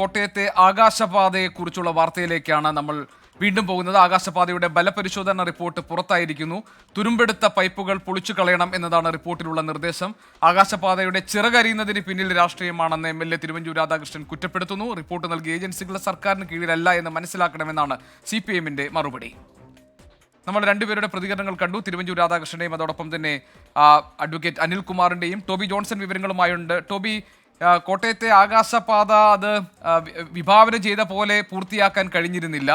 കോട്ടയത്തെ ആകാശപാതയെക്കുറിച്ചുള്ള വാർത്തയിലേക്കാണ് നമ്മൾ വീണ്ടും പോകുന്നത്. ആകാശപാതയുടെ ബലപരിശോധന റിപ്പോർട്ട് പുറത്തായിരിക്കുന്നു. തുരുമ്പെടുത്ത പൈപ്പുകൾ പൊളിച്ചു കളയണം എന്നതാണ് റിപ്പോർട്ടിലുള്ള നിർദ്ദേശം. ആകാശപാതയുടെ ചിറകരിയുന്നതിന് പിന്നിൽ രാഷ്ട്രീയമാണെന്ന് M L A Thiruvanchoor Radhakrishnan കുറ്റപ്പെടുത്തുന്നു. റിപ്പോർട്ട് നൽകിയ ഏജൻസികൾ സർക്കാരിന് കീഴിലല്ല എന്ന് മനസ്സിലാക്കണമെന്നാണ് സി പി എമ്മിന്റെ മറുപടി. നമ്മൾ രണ്ടുപേരുടെ പ്രതികരണങ്ങൾ കണ്ടു. തിരുവഞ്ചൂർ രാധാകൃഷ്ണന്റെയും അതോടൊപ്പം തന്നെ അഡ്വക്കേറ്റ് അനിൽകുമാറിന്റെയും ടോബി ജോൺസൺ വിവരങ്ങളുമായുണ്ട്. ടോബി കോട്ടയത്തെ ആകാശപാത അത് വിഭാവനം ചെയ്ത പോലെ പൂർത്തിയാക്കാൻ കഴിഞ്ഞിരുന്നില്ല.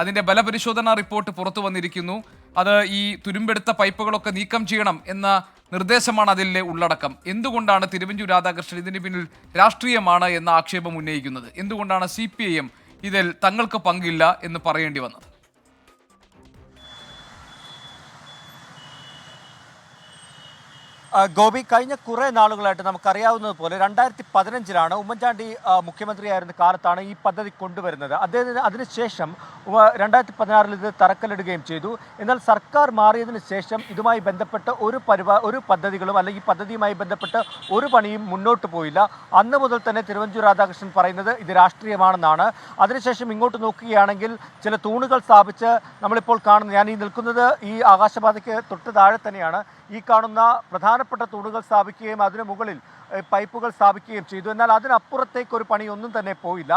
അതിന്റെ ബലപരിശോധനാ റിപ്പോർട്ട് പുറത്തു വന്നിരിക്കുന്നു. അത് ഈ തുരുമ്പെടുത്ത പൈപ്പുകളൊക്കെ നീക്കം ചെയ്യണം എന്ന നിർദ്ദേശമാണ് അതിലെ ഉള്ളടക്കം. എന്തുകൊണ്ടാണ് തിരുവഞ്ചൂർ രാധാകൃഷ്ണൻ ഇതിന് പിന്നിൽ രാഷ്ട്രീയമാണ് എന്ന ആക്ഷേപം ഉന്നയിക്കുന്നത്? എന്തുകൊണ്ടാണ് സി ഇതിൽ തങ്ങൾക്ക് പങ്കില്ല എന്ന് പറയേണ്ടി വന്നത്? ഗോപി കഴിഞ്ഞ കുറേ നാളുകളായിട്ട് നമുക്കറിയാവുന്നത് പോലെ രണ്ടായിരത്തി പതിനഞ്ചിലാണ് ഉമ്മൻചാണ്ടി മുഖ്യമന്ത്രിയായിരുന്ന കാലത്താണ് ഈ പദ്ധതി കൊണ്ടുവരുന്നത്. അദ്ദേഹത്തിന് അതിനുശേഷം രണ്ടായിരത്തി പതിനാറിൽ ഇത് തറക്കല്ലിടുകയും ചെയ്തു. എന്നാൽ സർക്കാർ മാറിയതിന് ശേഷം ഇതുമായി ബന്ധപ്പെട്ട ഒരു പരിപാ ഒരു പദ്ധതികളും അല്ലെങ്കിൽ പദ്ധതിയുമായി ബന്ധപ്പെട്ട് ഒരു പണിയും മുന്നോട്ട് പോയില്ല. അന്ന് മുതൽ തന്നെ തിരുവഞ്ചൂർ രാധാകൃഷ്ണൻ പറയുന്നത് ഇത് രാഷ്ട്രീയമാണെന്നാണ്. അതിനുശേഷം ഇങ്ങോട്ട് നോക്കുകയാണെങ്കിൽ ചില തൂണുകൾ സ്ഥാപിച്ച് നമ്മളിപ്പോൾ കാണുന്നത് ഞാൻ ഈ നിൽക്കുന്നത് ഈ ആകാശപാതയ്ക്ക് തൊട്ട് താഴെ തന്നെയാണ്. ഈ കാണുന്ന പ്രധാനപ്പെട്ട തൂണുകൾ സ്ഥാപിക്കുകയും അതിനു മുകളിൽ പൈപ്പുകൾ സ്ഥാപിക്കുകയും ചെയ്തു. എന്നാൽ അതിനപ്പുറത്തേക്ക് ഒരു പണിയൊന്നും തന്നെ പോയില്ല.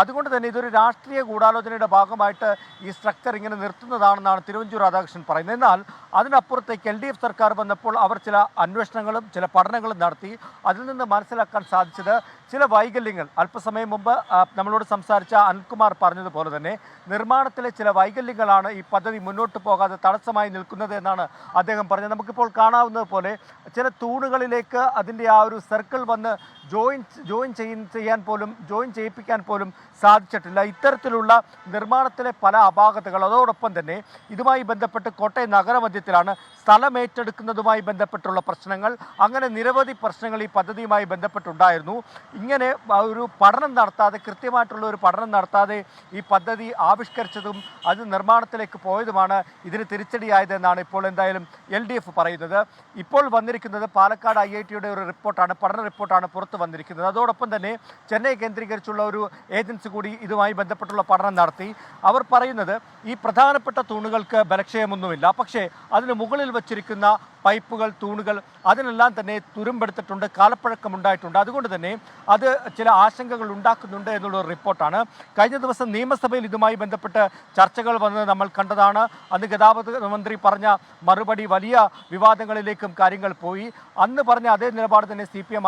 അതുകൊണ്ട് തന്നെ ഇതൊരു രാഷ്ട്രീയ ഗൂഢാലോചനയുടെ ഭാഗമായിട്ട് ഈ സ്ട്രക്ചർ ഇങ്ങനെ നിർത്തുന്നതാണെന്നാണ് തിരുവഞ്ചൂർ രാധാകൃഷ്ണൻ പറയുന്നത്. എന്നാൽ അതിനപ്പുറത്തേക്ക് എൽ ഡി എഫ് സർക്കാർ വന്നപ്പോൾ അവർ ചില അന്വേഷണങ്ങളും ചില പഠനങ്ങളും നടത്തി. അതിൽ നിന്ന് മനസ്സിലാക്കാൻ സാധിച്ചത് ചില വൈകല്യങ്ങൾ. അല്പസമയം മുമ്പ് നമ്മളോട് സംസാരിച്ച അനിൽകുമാർ പറഞ്ഞതുപോലെ തന്നെ നിർമ്മാണത്തിലെ ചില വൈകല്യങ്ങളാണ് ഈ പദ്ധതി മുന്നോട്ട് പോകാതെ തടസ്സമായി നിൽക്കുന്നത് എന്നാണ് അദ്ദേഹം പറഞ്ഞത്. നമുക്കിപ്പോൾ കാണാവുന്നത് പോലെ ചില തൂണുകളിലേക്ക് അതിന്റെ ആ ഒരു സർക്കിൾ വന്ന് ജോയിൻ ജോയിൻ ചെയ്യ ചെയ്യാൻ പോലും ജോയിൻ ചെയ്യിപ്പിക്കാൻ പോലും സാധിച്ചിട്ടില്ല. ഇത്തരത്തിലുള്ള നിർമ്മാണത്തിലെ പല അപാകതകൾ അതോടൊപ്പം തന്നെ ഇതുമായി ബന്ധപ്പെട്ട് കോട്ടയം നഗരമധ്യത്തിലാണ് സ്ഥലമേറ്റെടുക്കുന്നതുമായി ബന്ധപ്പെട്ടുള്ള പ്രശ്നങ്ങൾ അങ്ങനെ നിരവധി പ്രശ്നങ്ങൾ ഈ പദ്ധതിയുമായി ബന്ധപ്പെട്ടുണ്ടായിരുന്നു. ഇങ്ങനെ ഒരു പഠനം നടത്താതെ കൃത്യമായിട്ടുള്ള ഒരു പഠനം നടത്താതെ ഈ പദ്ധതി ആവിഷ്കരിച്ചതും അത് നിർമ്മാണത്തിലേക്ക് പോയതുമാണ് ഇതിന് തിരിച്ചടിയായതെന്നാണ് ഇപ്പോൾ എന്തായാലും എൽ പറയുന്നത്. ഇപ്പോൾ വന്നിരിക്കുന്നത് പാലക്കാട് ഐ ഒരു റിപ്പോർട്ടാണ്. പഠന റിപ്പോർട്ടാണ് പുറത്തു വന്നിരിക്കുന്നത്. അതോടൊപ്പം തന്നെ ചെന്നൈ കേന്ദ്രീകരിച്ചുള്ള ഒരു ഏജൻസി കൂടി ഇതുമായി ബന്ധപ്പെട്ടുള്ള പഠനം നടത്തി. അവർ പറയുന്നത് ഈ പ്രധാനപ്പെട്ട തൂണുകൾക്ക് ബലക്ഷയമൊന്നുമില്ല. പക്ഷേ അതിന് മുകളിൽ വച്ചിരിക്കുന്ന പൈപ്പുകൾ തൂണുകൾ അതിനെല്ലാം തന്നെ തുരുമ്പെടുത്തിട്ടുണ്ട് കാലപ്പഴക്കമുണ്ടായിട്ടുണ്ട്. അതുകൊണ്ട് തന്നെ അത് ചില ആശങ്കകൾ ഉണ്ടാക്കുന്നുണ്ട് എന്നുള്ളൊരു റിപ്പോർട്ടാണ്. കഴിഞ്ഞ ദിവസം നിയമസഭയിൽ ഇതുമായി ബന്ധപ്പെട്ട് ചർച്ചകൾ വന്നത് നമ്മൾ കണ്ടതാണ്. അന്ന് ഗതാഗത മന്ത്രി പറഞ്ഞ മറുപടി വലിയ വിവാദങ്ങളിലേക്കും കാര്യങ്ങൾ പോയി. അന്ന് പറഞ്ഞ അതേ നിലപാട് തന്നെ സി പി എം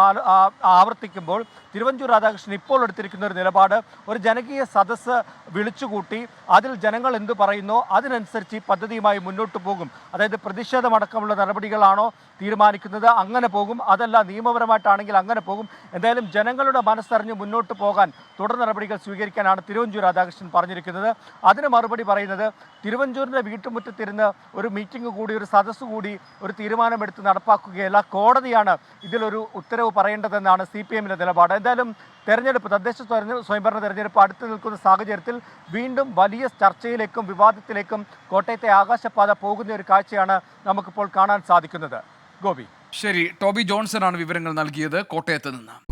ആവർത്തിക്കുമ്പോൾ തിരുവഞ്ചൂർ രാധാകൃഷ്ണൻ ഇപ്പോൾ എടുത്തിരിക്കുന്ന ഒരു നിലപാട് ഒരു ജനകീയ സദസ്സ് വിളിച്ചുകൂട്ടി അതിൽ ജനങ്ങൾ എന്തു പറയുന്നോ അതിനനുസരിച്ച് ഈ പദ്ധതിയുമായി മുന്നോട്ട് പോകും. അതായത് പ്രതിഷേധമടക്കമുള്ള നടപടികളാണോ തീരുമാനിക്കുന്നത്? അങ്ങനെ പോകും. അതല്ല നിയമപരമായിട്ടാണെങ്കിൽ അങ്ങനെ പോകും. എന്തായാലും ജനങ്ങളുടെ മനസ്സറിഞ്ഞ് മുന്നോട്ട് പോകാൻ തുടർ നടപടികൾ സ്വീകരിക്കാനാണ് തിരുവഞ്ചൂർ രാധാകൃഷ്ണൻ പറഞ്ഞിരിക്കുന്നത്. അതിന് മറുപടി പറയുന്നത് തിരുവഞ്ചൂരിന്റെ വീട്ടുമുറ്റത്തിരുന്ന് ഒരു മീറ്റിംഗ് കൂടി ഒരു സദസ്സ് കൂടി ഒരു തീരുമാനമെടുത്ത് നടപ്പാക്കുകയല്ല കോടതിയാണ് ഇതിലൊരു ഉത്തരവ് പറയേണ്ടതെന്നാണ് സി പി എമ്മിന്റെ നിലപാട്. എന്തായാലും തെരഞ്ഞെടുപ്പ് തദ്ദേശ സ്വയം- സ്വയംഭരണ തെരഞ്ഞെടുപ്പ് അടുത്ത് നിൽക്കുന്ന സാഹചര്യത്തിൽ വീണ്ടും വലിയ ചർച്ചയിലേക്കും വിവാദത്തിലേക്കും കോട്ടയത്തെ ആകാശപാത പോകുന്ന ഒരു കാഴ്ചയാണ് നമുക്കിപ്പോൾ കാണാൻ സാധിക്കുന്നത്. ഗോപി. ശരി ടോബി ജോൺസൺ ആണ് വിവരങ്ങൾ നൽകിയത്. കോട്ടയത്ത് നിന്ന്.